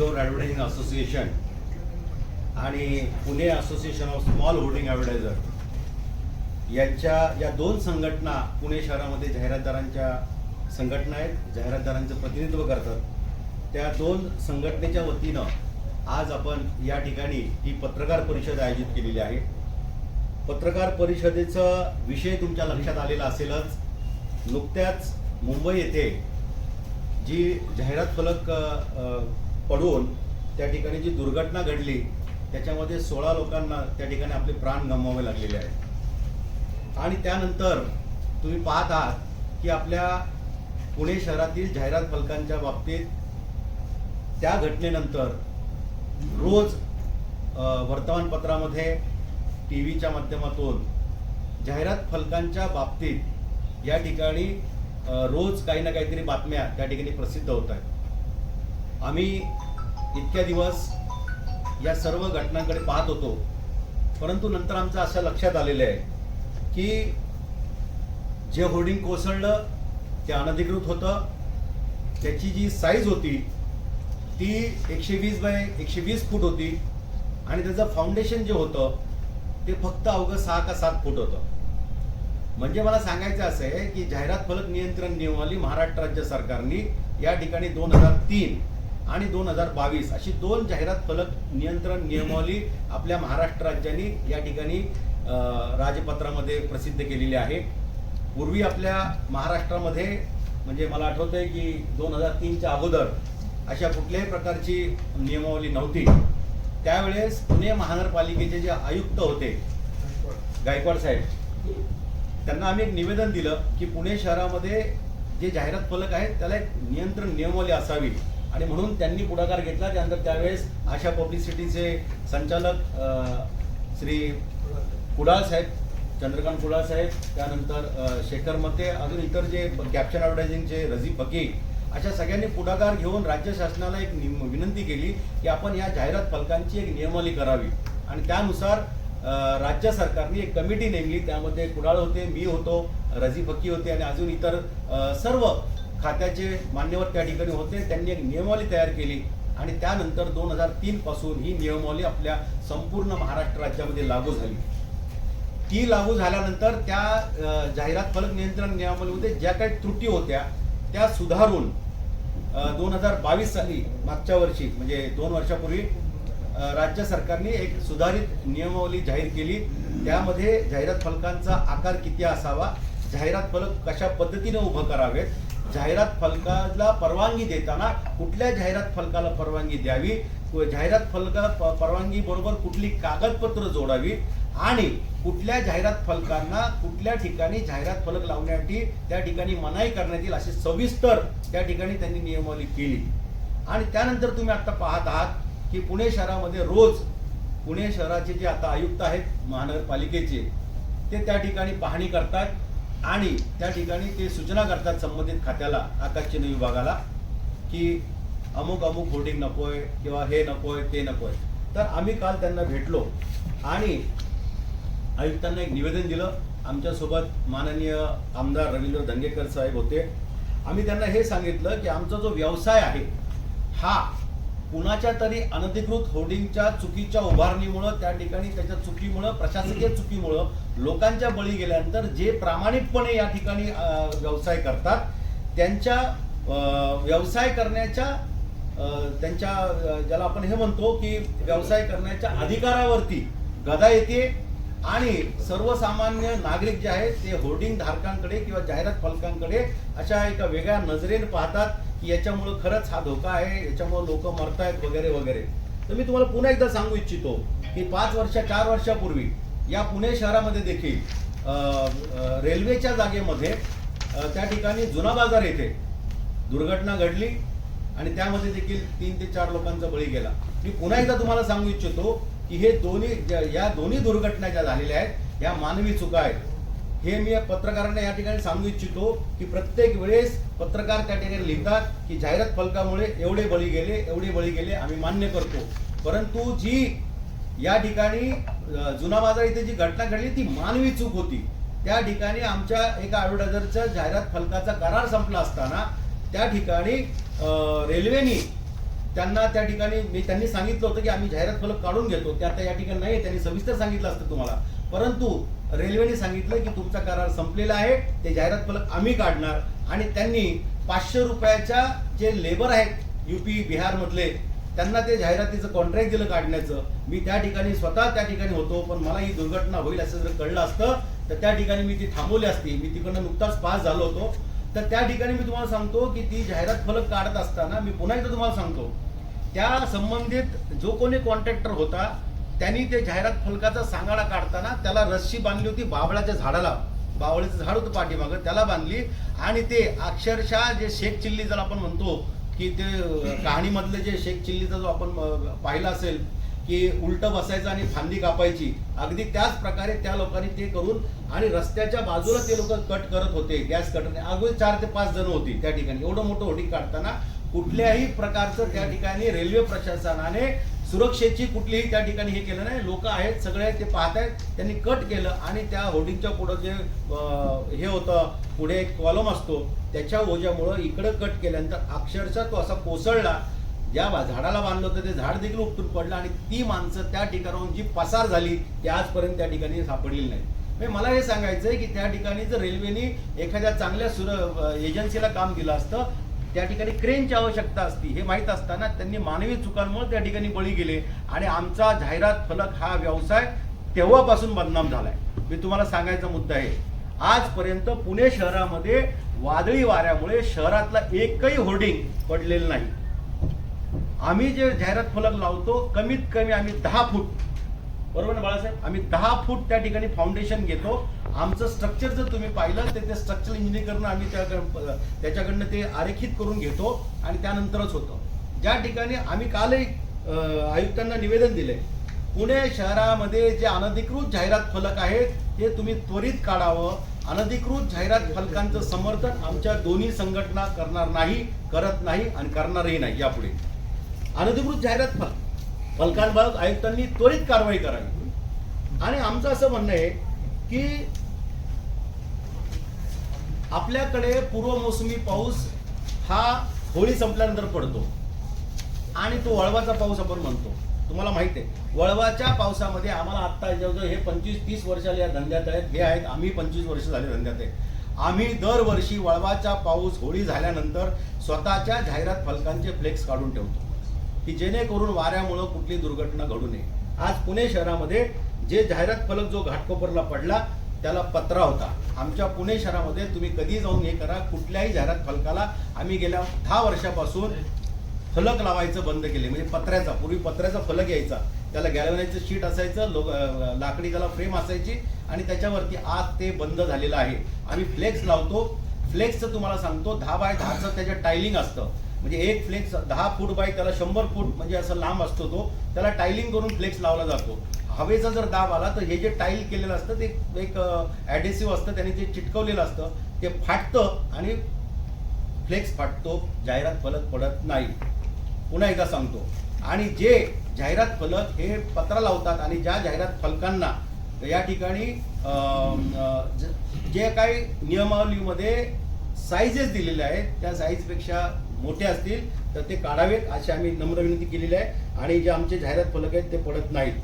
Indore advertising association आणि Pune association of small holding advertiser यांच्या या दोन संघटना पुणे शहरामध्ये जाहिरातदारांच्या संघटना आहेत जाहिरातदारांचं प्रतिनिधित्व करतात. त्या दोन संघटनेच्या वतीनं आज आपण या ठिकाणी ही पत्रकार परिषद आयोजित केलेली आहे. पत्रकार परिषदेचा विषय तुमच्या लक्षात आलेला असेलच. नुकत्याच मुंबई येथे जी जाहिरात फलक पडून त्या ठिकाणी जी दुर्घटना घडली त्याच्यामध्ये सोळा लोकांना त्या ठिकाणी आपले प्राण गमवावे लागलेले आहेत. आणि त्यानंतर तुम्ही पाहत आहात की आपल्या पुणे शहरातील जाहिरात फलकांच्या बाबतीत त्या घटनेनंतर रोज वर्तमानपत्रामध्ये टी व्हीच्या माध्यमातून जाहिरात फलकांच्या बाबतीत या ठिकाणी रोज काही ना काहीतरी बातम्या त्या ठिकाणी प्रसिद्ध होत आहेत. आम्ही इतक्या दिवस या सर्व घटनांकडे पाहत होतो. परंतु नंतर आमचं असं लक्षात आलेलं आहे की जे होर्डिंग कोसळलं ते अनधिकृत होतं. त्याची जी साईज होती ती एकशे वीस बाय एकशे वीस फूट होती. आणि त्याचं फाउंडेशन जे होतं ते फक्त अवघं सहा का सात फूट होतं. म्हणजे मला सांगायचं असं आहे की जाहिरात फलक नियंत्रण नियमावली महाराष्ट्र राज्य सरकारने या ठिकाणी दोन हजार तीन आणि दोन हजार बावीस अशी दोन जाहिरात फलक नियंत्रण नियमावली आपल्या महाराष्ट्र राज्याने या ठिकाणी राजपत्रामध्ये प्रसिद्ध केलेली आहे. पूर्वी आपल्या महाराष्ट्रामध्ये म्हणजे मला आठवतं आहे की दोन हजार तीनच्या अगोदर अशा कुठल्याही प्रकारची नियमावली नव्हती. त्यावेळेस पुणे महानगरपालिकेचे जे आयुक्त होते गायकवाड साहेब त्यांना आम्ही एक निवेदन दिलं की पुणे शहरामध्ये जे जाहिरात फलक आहेत त्याला एक नियंत्रण नियमावली असावी. आणि म्हणून त्यांनी पुढाकार घेतला. त्यानंतर त्यावेळेस आशा पब्लिसिटीचे संचालक श्री कुडाळ साहेब चंद्रकांत कुडाळ साहेब त्यानंतर शेखर मते अजून इतर जे कॅप्शन ॲडव्हर्टायझिंगचे रझी बके अशा सगळ्यांनी पुढाकार घेऊन राज्य शासनाला एक निम- विनंती केली की आपण या जाहिरात फलकांची एक नियमावली करावी. आणि त्यानुसार राज्य सरकारने एक कमिटी नेमली. त्यामध्ये कुडाळ होते मी होतो रजी फकी होते आणि अजून इतर सर्व खात्याचे मान्यवर त्या ठिकाणी होते. त्यांनी एक नियमावली तयार केली आणि त्यानंतर दोन हजार तीन पासून ही नियमावली आपल्या संपूर्ण महाराष्ट्र राज्यामध्ये लागू झाली. ती लागू झाल्यानंतर त्या जाहिरात फलक नियंत्रण नियमावलीमध्ये ज्या काही त्रुटी होत्या त्या सुधारून दोन हजार बावीस साली मागच्या वर्षी म्हणजे दोन वर्षापूर्वी राज्य सरकारने एक सुधारित नियमावली जाहीर केली. त्यामध्ये जाहिरात फलकांचा आकार किती असावा जाहिरात फलक कशा पद्धतीने उभं करावेत जाहिरात फलकाला परवानगी देताना कुठल्या जाहिरात फलकाला परवानगी द्यावी? जाहिरात फलका परवानगी बरोबर कुठली कागदपत्र जोडावी? आणि कुठल्या जाहिरात फलकांना कुठल्या ठिकाणी जाहिरात फलक लावण्यासाठी त्या ठिकाणी मनाई करण्यात येईल अशी सविस्तर त्या ठिकाणी त्यांनी नियमावली केली. आणि त्यानंतर तुम्ही आता पाहत आहात की पुणे शहरामध्ये रोज पुणे शहराचे जे आता आयुक्त आहेत महानगरपालिकेचे ते त्या ठिकाणी पाहणी करतात आणि त्या ठिकाणी ते सूचना करतात संबंधित खात्याला आकाशचिन्ह विभागाला की अमुक अमुक होर्डिंग नकोय किंवा हे नकोय ते नकोय. तर आम्ही काल त्यांना भेटलो आणि आयुक्तांना एक निवेदन दिलं. आमच्यासोबत माननीय आमदार रवींद्र धंगेकर साहेब होते. आम्ही त्यांना हे सांगितलं की आमचा जो व्यवसाय आहे हा कुणाच्या तरी अनधिकृत होर्डिंगच्या चुकीच्या उभारणीमुळं त्या ठिकाणी त्याच्या चुकीमुळं प्रशासकीय चुकीमुळं लोकांच्या बळी गेल्यानंतर जे प्रामाणिकपणे या ठिकाणी व्यवसाय करतात त्यांच्या व्यवसाय करण्याच्या त्यांच्या ज्याला आपण हे म्हणतो की व्यवसाय करण्याच्या अधिकारावरती गदा येते आणि सर्वसामान्य नागरिक जे आहेत ते होर्डिंग धारकांकडे किंवा जाहिरात फलकांकडे अशा एका वेगळ्या नजरेने पाहतात. की याच्यामुळं खरंच हा धोका आहे याच्यामुळं लोक मरतायत वगैरे वगैरे. तर मी तुम्हाला पुन्हा एकदा सांगू इच्छितो की पाच वर्ष चार वर्षापूर्वी या पुणे शहरामध्ये देखील रेल्वेच्या जागेमध्ये त्या ठिकाणी जुना बाजार येथे दुर्घटना घडली आणि त्यामध्ये देखील तीन ते चार लोकांचा बळी गेला. मी पुन्हा एकदा तुम्हाला सांगू इच्छितो की हे दोन्ही ज्या- या दोन्ही दुर्घटना ज्या झालेल्या आहेत या मानवी चुका आहेत. हे मी या पत्रकारांना या ठिकाणी सांगू इच्छितो की प्रत्येक वेळेस पत्रकार त्या ठिकाणी लिहितात की जाहिरात फलकामुळे एवढे बळी गेले एवढे बळी गेले आम्ही मान्य करतो. परंतु जी या ठिकाणी जुना बाजार इथे जी घटना घडली ती मानवी चूक होती. त्या ठिकाणी आमच्या एका ॲडव्हर्टायझरच्या जाहिरात फलकाचा करार संपला असताना त्या ठिकाणी रेल्वेनी त्यांना त्या ठिकाणी मी त्यांनी सांगितलं होतं की आम्ही जाहिरात फलक काढून घेतो. ते आता या ठिकाणी नाही त्यांनी सविस्तर सांगितलं असतं तुम्हाला. परंतु रेल्वेने सांगितलं की तुमचा करार संपलेला आहे ते जाहिरात फलक आम्ही काढणार आणि त्यांनी पाचशे रुपयाच्या जे लेबर आहेत युपी बिहारमधले त्यांना ते जाहिरातीचं कॉन्ट्रॅक्ट दिलं काढण्याचं. मी त्या ठिकाणी स्वतः त्या ठिकाणी होतो पण मला ही दुर्घटना होईल असं जर कळलं असतं तर त्या ठिकाणी मी ती थांबवली असती. मी तिकडनं नुकताच पास झालो होतो. तर त्या ठिकाणी मी तुम्हाला सांगतो की ती जाहिरात फलक काढत असताना मी पुन्हा एकदा तुम्हाला सांगतो त्या संबंधित जो कोणी कॉन्ट्रॅक्टर होता त्यांनी ते जाहिरात फलकाचा सांगाडा काढताना त्याला रस्सी बांधली होती बाबळाच्या झाडाला. बावळीचं झाड होतं पाठीमागं त्याला बांधली. आणि ते अक्षरशः जे शेख चिल्ली जर आपण म्हणतो की ते कहाणीमधले जे शेख चिल्लीचा जो आपण पाहिला पाहिलं असेल की उलट बसायचं आणि फांदी कापायची अगदी त्याच प्रकारे त्या लोकांनी ते करून आणि रस्त्याच्या बाजूला ते लोक कट करत होते गॅस कट अगदी चार ते पाच जण होती त्या ठिकाणी. एवढं मोठं होडी काढताना कुठल्याही प्रकारचं त्या ठिकाणी रेल्वे प्रशासनाने सुरक्षेची कुठलीही त्या ठिकाणी हे केलं नाही. लोक आहेत सगळे ते पाहत आहेत. त्यांनी कट केलं आणि त्या होर्डिंगच्या पुढं जे हे होतं पुढे एक कॉलम असतो त्याच्या ओझ्यामुळं इकडं कट केल्यानंतर अक्षरशः तो असा कोसळला. ज्या झाडाला बांधलं होतं ते झाड देखील उपटून पडलं आणि ती माणसं त्या ठिकाणाहून जी पसार झाली ती आजपर्यंत त्या ठिकाणी सापडलेली नाही. म्हणजे मला हे सांगायचं आहे की त्या ठिकाणी जर रेल्वेने एखाद्या चांगल्या सुर एजन्सीला काम दिलं असतं त्या ठिकाणी क्रेनची आवश्यकता असती हे माहीत असताना त्यांनी मानवी चुकांमुळे त्या ठिकाणी बळी गेले. आणि आमचा जाहिरात फलक हा व्यवसाय तेव्हापासून बदनाम झालाय. मी तुम्हाला सांगायचा मुद्दा आहे. आजपर्यंत पुणे शहरामध्ये वादळी वाऱ्यामुळे शहरातला एकही होर्डिंग पडलेलं नाही. आम्ही जे जाहिरात फलक लावतो कमीत कमी आम्ही दहा फूट बरोबर ना बाळासाहेब? आम्ही दहा फूट त्या ठिकाणी फाउंडेशन घेतो. आमचं स्ट्रक्चर जर तुम्ही पाहिलं तर ते स्ट्रक्चरल इंजिनिअरिंग आम्ही त्या त्याच्याकडनं ते आरेखित करून घेतो आणि त्यानंतरच होतं. ज्या ठिकाणी आम्ही कालही आयुक्तांना निवेदन दिले पुणे शहरामध्ये जे अनधिकृत जाहिरात फलक आहेत ते तुम्ही त्वरित काढावं. अनधिकृत जाहिरात फलकांचं समर्थन आमच्या दोन्ही संघटना करणार नाही करत नाही आणि करणारही नाही यापुढे. अनधिकृत जाहिरात फलक. फलकांबाबत आयुक्तांनी त्वरित कारवाई करावी. आणि आमचं असं म्हणणं आहे की आपल्याकडे पूर्व मोसमी पाऊस हा होळी संपल्यानंतर पडतो. आणि तो वळवाचा पाऊस आपण म्हणतो. तुम्हाला माहीत आहे वळवाच्या पावसामध्ये आम्हाला आत्ता जवळजवळ हे पंचवीस तीस वर्षाला या धंद्यात आहेत. हे आहेत आम्ही पंचवीस वर्ष झाले धंद्यात आहे. आम्ही दरवर्षी वळवाचा पाऊस होळी झाल्यानंतर स्वतःच्या जाहिरात फलकांचे फ्लेक्स काढून ठेवतो. की जेणेकरून वाऱ्यामुळं कुठली दुर्घटना घडू नये. आज पुणे शहरामध्ये जे जाहिरात फलक जो घाटकोपरला पडला त्याला पत्रा होता. आमच्या पुणे शहरामध्ये तुम्ही कधी जाऊन हे करा. कुठल्याही जाहिरात फलकाला आम्ही गेल्या दहा वर्षापासून फलक लावायचं बंद केले. म्हणजे पत्र्याचा पूर्वी पत्र्याचा फलक यायचा. त्याला गॅलवनायचं शीट असायचं लो लाकडी त्याला फ्रेम असायची आणि त्याच्यावरती आज ते बंद झालेलं आहे. आम्ही फ्लेक्स लावतो. फ्लेक्सचं तुम्हाला सांगतो दहा बाय दहाचं त्याचं टायलिंग असतं. म्हणजे एक फ्लेक्स दहा फूट बाय त्याला शंभर फूट म्हणजे असं लांब असतो तो. त्याला टायलिंग करून फ्लेक्स लावला जातो. हवेचा जर दाब आला तर हे जे टाईल केलेलं असतं ते एक ॲडेसिव्ह असतं त्याने जे चिटकवलेलं असतं ते फाटतं आणि फ्लेक्स फाटतो जाहिरात फलक पडत नाही. पुन्हा एकदा सांगतो. आणि जे जाहिरात फलक हे पत्रा लावतात आणि ज्या जाहिरात फलकांना या ठिकाणी ज- जे काही नियमावलीमध्ये साईजेस दिलेले आहेत त्या साईजपेक्षा मोठे असतील तर ते काढावेत अशी आम्ही नम्र विनंती केलेली आहे. आणि जे आमचे जाहिरात फलक आहेत ते पडत नाहीत.